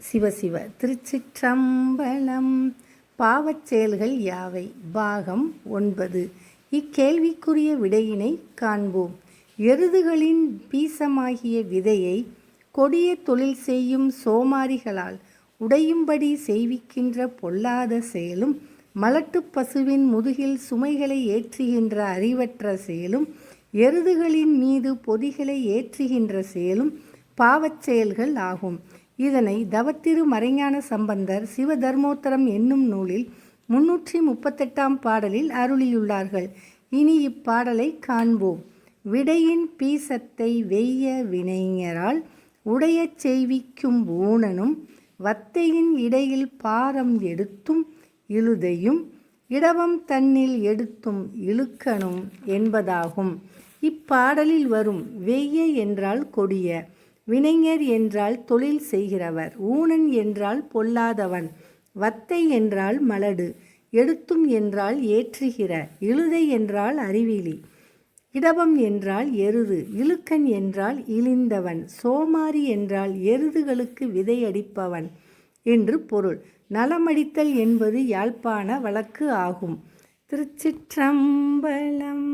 சிவசிவ திருச்சிற்றம்பலம். பாவச் செயல்கள் யாவை? பாகம் ஒன்பது. இக்கேள்விக்குரிய விடையினை காண்போம். எருதுகளின் பீசமாகிய விதையை கொடிய தொழில் செய்யும் சோமாரிகளால் உடையும்படி செய்விக்கின்ற பொல்லாத செயலும் மலட்டு பசுவின் முதுகில் சுமைகளை ஏற்றுகின்ற அறிவற்ற செயலும் எருதுகளின் மீது பொதிகளை ஏற்றுகின்ற செயலும் பாவச் செயல்கள் ஆகும். இதனை தவத்திரு மறைஞான சம்பந்தர் சிவதர்மோத்தரம் என்னும் நூலில் முன்னூற்றி முப்பத்தெட்டாம் பாடலில் அருளியுள்ளார்கள். இனி இப்பாடலை காண்போம். விடையின் பீசத்தை வெய்ய வினைஞரால் உடையச் செய்விக்கும் ஊனனும் வத்தையின் இடையில் பாரம் எடுத்தும் இழுதையும் இடவம் தன்னில் எடுத்தும் இழுக்கணும் என்பதாகும். இப்பாடலில் வரும் வெய்ய என்றால் கொடிய வினைஞர் என்றால் தொழில் செய்கிறவர் ஊனன் என்றால் பொல்லாதவன் வத்தை என்றால் மலடு எடுத்தும் என்றால் ஏற்றுகிற இழுதை என்றால் அறிவிலி இடபம் என்றால் எருது இழுக்கன் என்றால் இழிந்தவன் சோமாரி என்றால் எருதுகளுக்கு விதையடிப்பவன் என்று பொருள். நலமடித்தல் என்பது யாழ்ப்பாண வழக்கு ஆகும். திருச்சிற்றம்பலம்